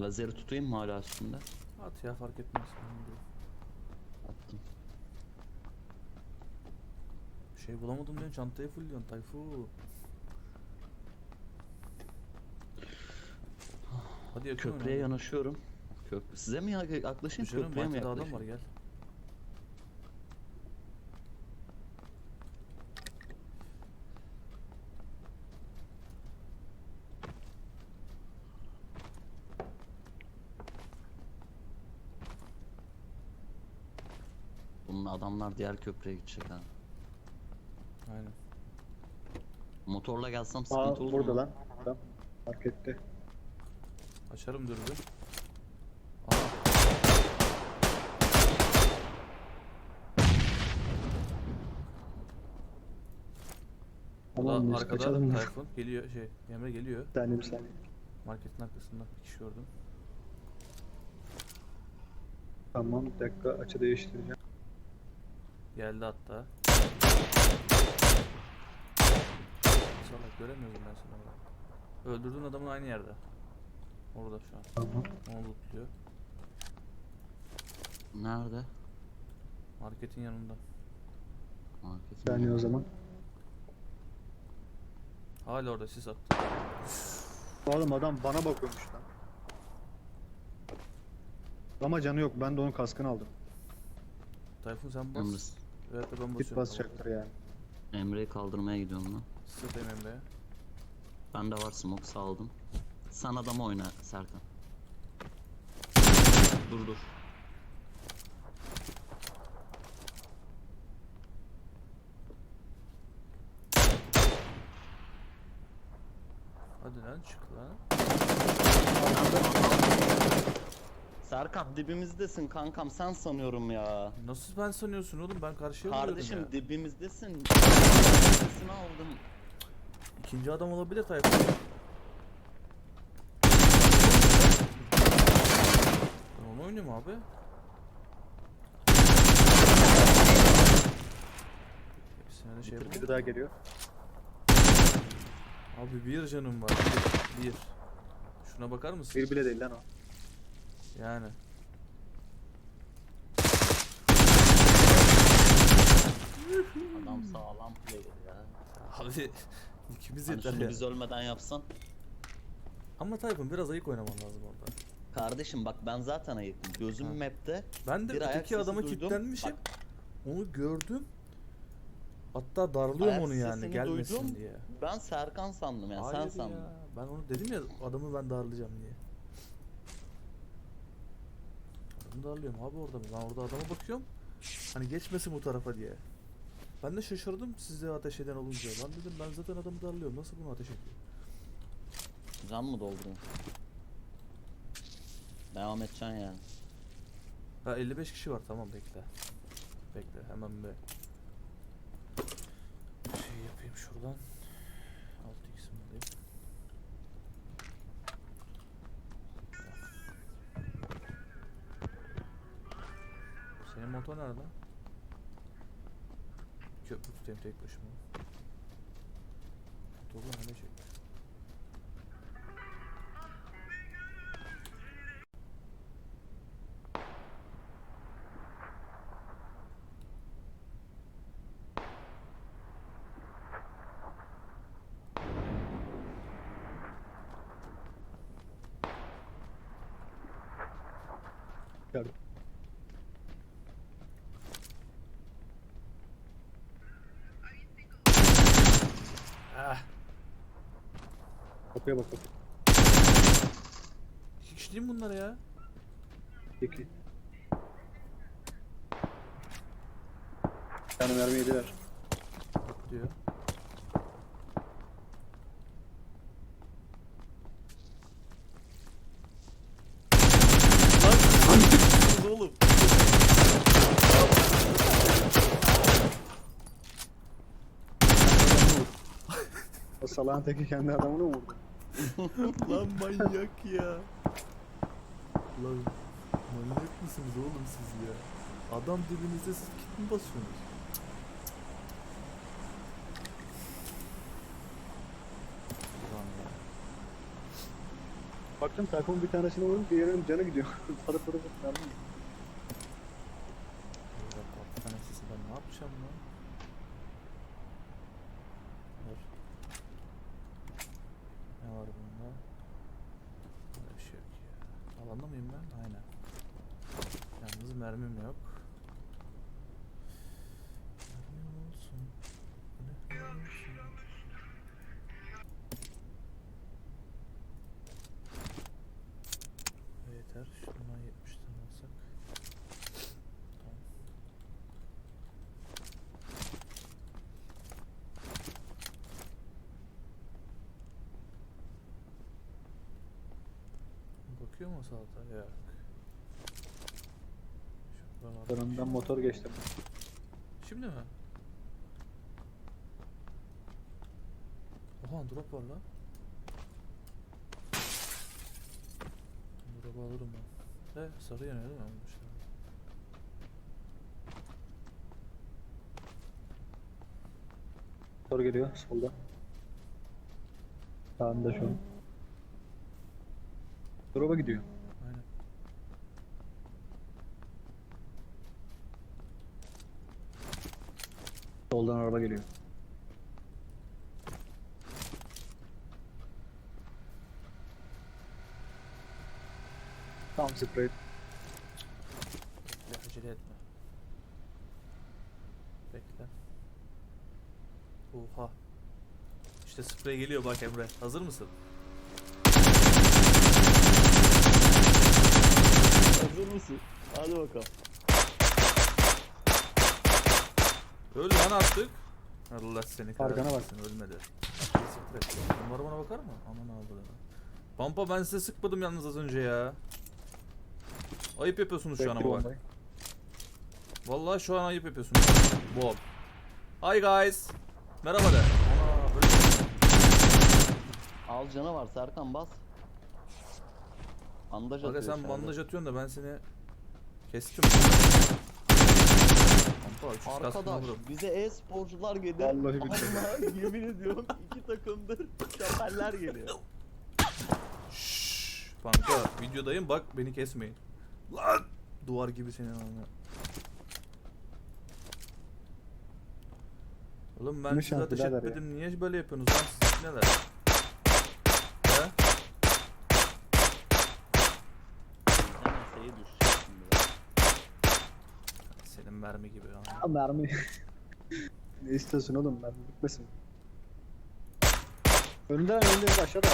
Lazeri tutayım mı hala üstünde? At ya fark etmez. Attım. Bir şey bulamadım diyorsun çantayı fullliyorsun Tayfu. Hadi yakın Köprüye yanaşıyorum. Köprü. Size mi ya- yaklaşayım köprüye mi markette adam yaklaşayım? var gel. Adamlar diğer köprüye gidecek ha. Aynen. Motorla gelsem Aa sıkıntı olur burada mu? lan. Adam markette. Açarım dürbün. Aa, Tamam biz arkada kaçalım. Tayfun geliyor şey Emre geliyor. Bir saniye bir saniye. Marketin arkasında bir kişi gördüm. Tamam bir dakika açı değiştireceğim. Geldi hatta. Salak göremiyorum ben seni orada. Öldürdüğün adamın aynı yerde. Orada şu an. Tamam. Onu lootluyor. Nerede? Marketin yanında. Marketin saniye o zaman. Hala orada sis attı. Oğlum adam bana bakıyormuş lan. Ama canı yok. Ben de onun kaskını aldım. Tayfun sen bas. Emre, Evet de ben Git basıyorum. basacaktır yani. Emre'yi kaldırmaya gidiyorum lan. Sıradayım Emre'ye. Bende var smoke saldım. Sen adamı oyna Serkan. Dur dur. Hadi lan çık lan. Serkan dibimizdesin kankam sen sanıyorum ya. Nasıl ben sanıyorsun oğlum ben karşıya Kardeşim ya. dibimizdesin. Sesini aldım. İkinci adam olabilir Tayfun. Ben onu oynuyorum abi. Hepsine de şey Bir yapalım. biri daha geliyor. Abi bir canım var. Bir. bir. Şuna bakar mısın? Bir bile değil lan o. Yani. Adam sağlam player ya. Abi ikimiz Hani yeter şunu ya. biz ölmeden yapsan. Ama Tayfun biraz ayık oynaman lazım orada. Kardeşim bak ben zaten ayıktım. Gözüm Ha. map'te. Ben de Bir ayak öteki sesi adama duydum. kilitlenmişim. Bak. Onu gördüm. Hatta darlıyorum Ayak onu yani sesini gelmesin duydum. diye. Ben Serkan sandım yani sen Hayır sandın. ya. Ben onu dedim ya adamı ben darlayacağım diye. Adamı darlıyorum abi orada. Ben orada adama bakıyorum. Hani geçmesin bu tarafa diye. Ben de şaşırdım size ateş eden olunca. Lan dedim ben zaten adamı darlıyorum. Nasıl bunu ateş ediyor? Can mı doldurun? Devam edeceksin yani. Ha 55 kişi var tamam bekle. Bekle hemen bir şey yapayım şuradan. Motor nerede? Köprü tutayım tek başıma. Motoru nerede çek? Kapıya bak kapıya. İki kişi değil mi bunlar ya? Peki. Tane mermi yediler. diyor. Lan oğlum. O salağın teki kendi adamını mı vurdu? Lan manyak ya. Lan manyak mısınız oğlum siz ya? Adam dibinizde siz kit mi basıyorsunuz? Ulan ya. Baktım Tayfun bir tanesine vurdum diğerinin canı gidiyor. Para para para. Tane sesi ben ne yapacağım lan? Dur. Ne var bunda? Burada bir şey yok mıyım ben? Aynen. Yalnız mermim yok. Mermim olsun. Ne olsun. Yeter. Şundan 70'ten alsak. Tamam. Bakıyor mu salata? Yok. Şuradan motor geçtim. Şimdi mi? Oha drop var lan. Drop'u alırım ben. E sarı yanıyor değil mi? Almışlar. Motor geliyor solda. Sağında şu an. Drop'a gidiyor. Aynen. Soldan araba geliyor. Tam sprey. Bekle acele etme. Bekle. Oha. İşte sprey geliyor bak Emre. Hazır mısın? Hazır mısın? Hadi bakalım. Öl lan artık. Allah seni Arkana bak. kahretsin ölmedi. Siktir et. Numara bana bakar mı? Aman Allah'ım. Pampa ben size sıkmadım yalnız az önce ya. Ayıp yapıyorsunuz şu an ama bak. Vallahi şu an ayıp yapıyorsunuz. Bob. Hi guys. Merhaba de. Ana böyle Al canı var Serkan bas. Bandaj Aga atıyor sen içeride. bandaj atıyorsun da ben seni kestim. Pampa 300 kaskını Arkadaş vurup. bize e-sporcular geliyor. Vallahi billahi. Allah yemin ediyorum iki takımdır şapeller geliyor. Şşş. Kanka videodayım bak beni kesmeyin. Lan. Duvar gibi senin anına. Oğlum ben Ne size şans ateş birader ya. etmedim. Niye böyle yapıyorsunuz lan siz neler? He? Hemen şeye düşecek şimdi. Senin mermi gibi ya. Ha, mermi. ne istiyorsun oğlum mermi bitmesin. Önünde önünde aşağıda.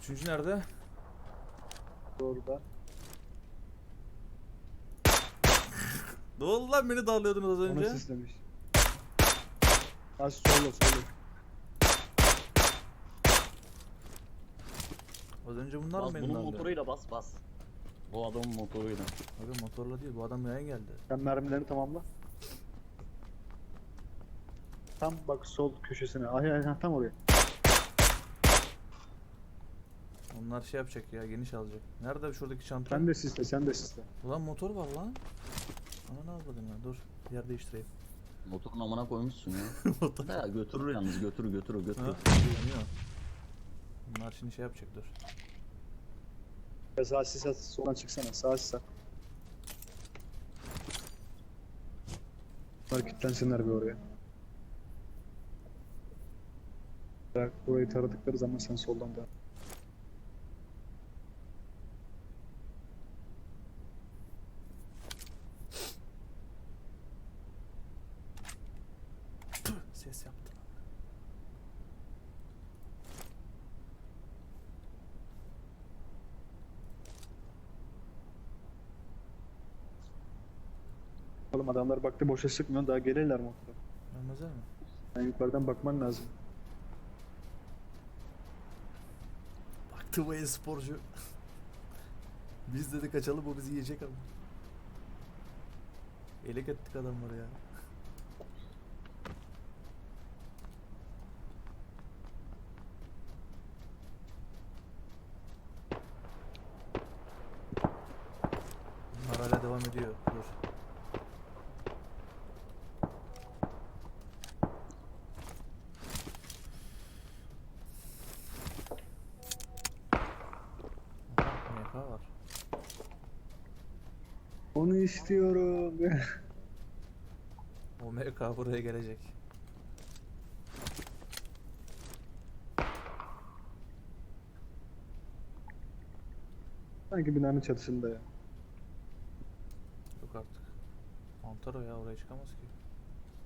Üçüncü nerede? Orada. Ne oldu lan beni darlıyordunuz az Onu önce? sislemiş. Az sola sola. Az önce bunlar mı Bas beni bunun darlıyor? motoruyla bas bas. Bu adamın motoruyla. Abi motorla değil bu adam yaya geldi. Sen mermilerini tamamla. Tam bak sol köşesine. Ay ay tam oraya. Onlar şey yapacak ya geniş alacak. Nerede şuradaki çanta? Sen de sisle sen de sisle. Ulan motor var lan. Ana ne yapmadın ya dur yer değiştireyim. Motorun amına koymuşsun ya. motor. ya götürür yalnız götürür götürür Ha, götürür. yanıyor. Bunlar şimdi şey yapacak dur. Ya sağ sis soldan çıksana sağ sis at. Bunlar kilitlensinler bir oraya. Bırak burayı taradıkları zaman sen soldan da. Adamlar baktı boşa sıkmıyor daha gelirler mi? Ölmezler mi? Yani yukarıdan bakman lazım. Baktı bu sporcu. Biz dedi kaçalım o bizi yiyecek ama. Elek ettik adamları ya. Bunlar hala devam ediyor. Dur. var. Onu istiyorum. O MK buraya gelecek. Sanki binanın çatısında ya. Yok artık. Mantar o ya oraya çıkamaz ki.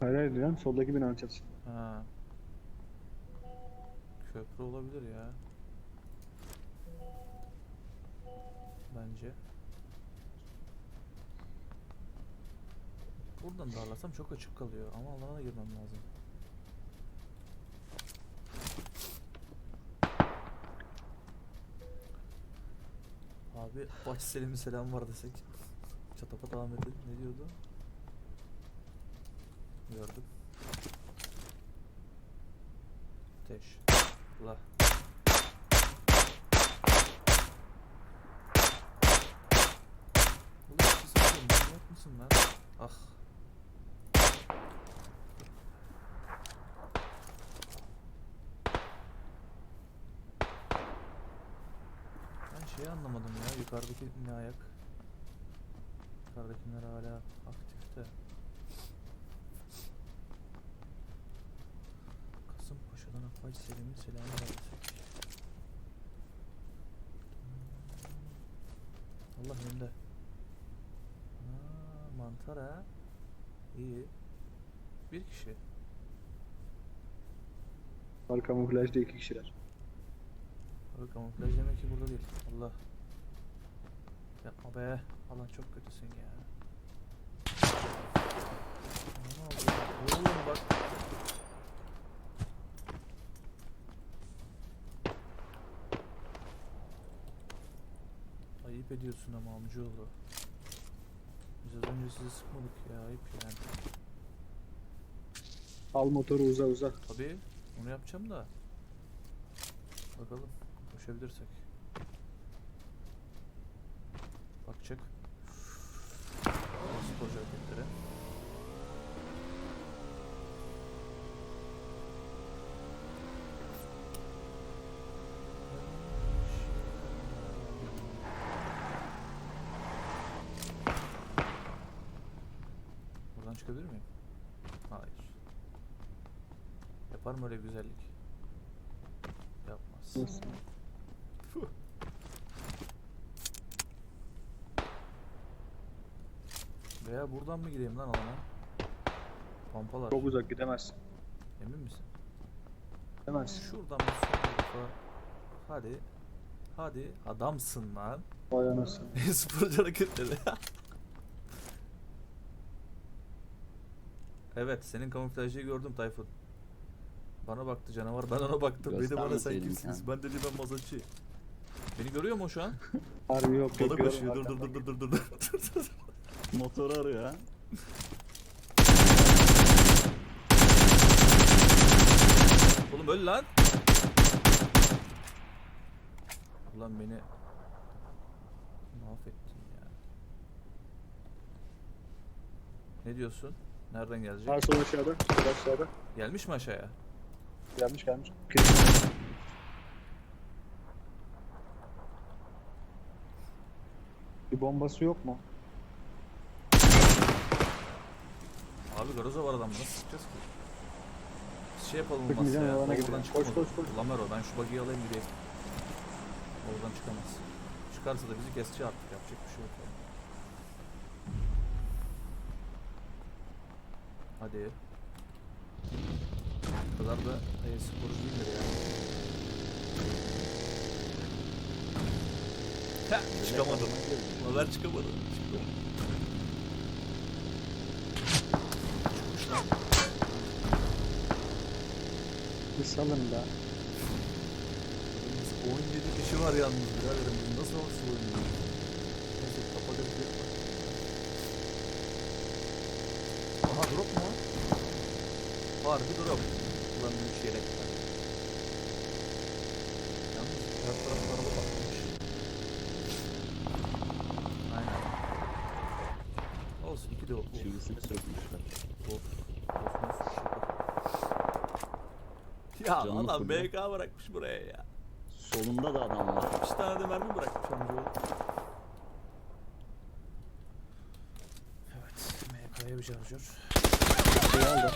Hayır hayır lan soldaki binanın çatısında. Ha. Köprü olabilir ya. Bence. Buradan darlasam çok açık kalıyor ama alana da girmem lazım. Abi Bahçe Selim'in selam var desek. Çatapat Ahmet'in ne diyordu? Gördüm. Ateş. La. Oğlum bir şey mısın lan? Ah. Ben şeyi anlamadım ya yukarıdaki ne ayak? Yukarıdakiler hala aktifte. Kasımpaşa'dan Apaç Selim'in selamı versek. Allah önde. Aa, mantar ha. İyi. Bir kişi. Var kamuflajda iki kişiler. Abi kamuflaj demek ki burada değil. Allah. Yapma be. Allah çok kötüsün ya. Ne oldu? Oğlum bak. Ayıp ediyorsun ama amcaoğlu. Biz az önce sizi sıkmadık ya ayıp yani. Al motoru uza uza. Tabii onu yapacağım da. Bakalım koşabilirsek. Bakacak. Sporcu hareketlere. Buradan çıkabilir miyim? Hayır. Yapar mı öyle güzellik? Yapmaz. Nasıl? Veya buradan mı gideyim lan alana? Pompalar. Çok uzak gidemezsin. Emin misin? Gidemezsin. Şuradan bir sol tarafa. Hadi. Hadi. Adamsın lan. Vay anasını. Sporcu hareketleri. evet senin kamuflajıyı gördüm Tayfun. Bana baktı canavar ben ona baktım. Beni bana sen kimsiniz? sen. Ben dedi ben mazatçı. Beni görüyor mu o şu an? Harbi yok. Bana bekliyorum koşuyor. Dur dur dur dur dur dur. Motoru arıyor ha. Oğlum öl lan. Ulan beni mahvettin ya. Ne diyorsun? Nereden gelecek? Sağ sol aşağıda. Sol aşağıda. Gelmiş mi aşağıya? Gelmiş gelmiş. Bir bombası yok mu? Abi garoza var adamda nasıl sıkacağız ki? Biz Şey yapalım olmazsa Sıkmayacağım, ya. alana Oradan gidelim. Koş, koş, koş. Ulan ver o ben şu buggy'i alayım gideyim. Oradan çıkamaz. Çıkarsa da bizi kesecek artık yapacak bir şey yok yani. Hadi. Bu kadar da e, sporu değildir ya. Ha, çıkamadım. Ulan çıkamadım. Çıkamadım. Salın da. 17 kişi var yalnız biraderim. Bu nasıl nasıl oynuyor? Neyse kapatabiliriz. Aha drop mu? Harbi drop. Ulan bir şeyle. Yalnız her taraf araba patlamış. Aynen. Olsun iki de oldu. Çivisini sökmüşler. Ya Canını adam fırla. BK bırakmış buraya ya. Solunda da adam var. 60 tane de mermi bırakmış amcaoğlu. Evet. MK'ya bir şarjör. Şey aldı.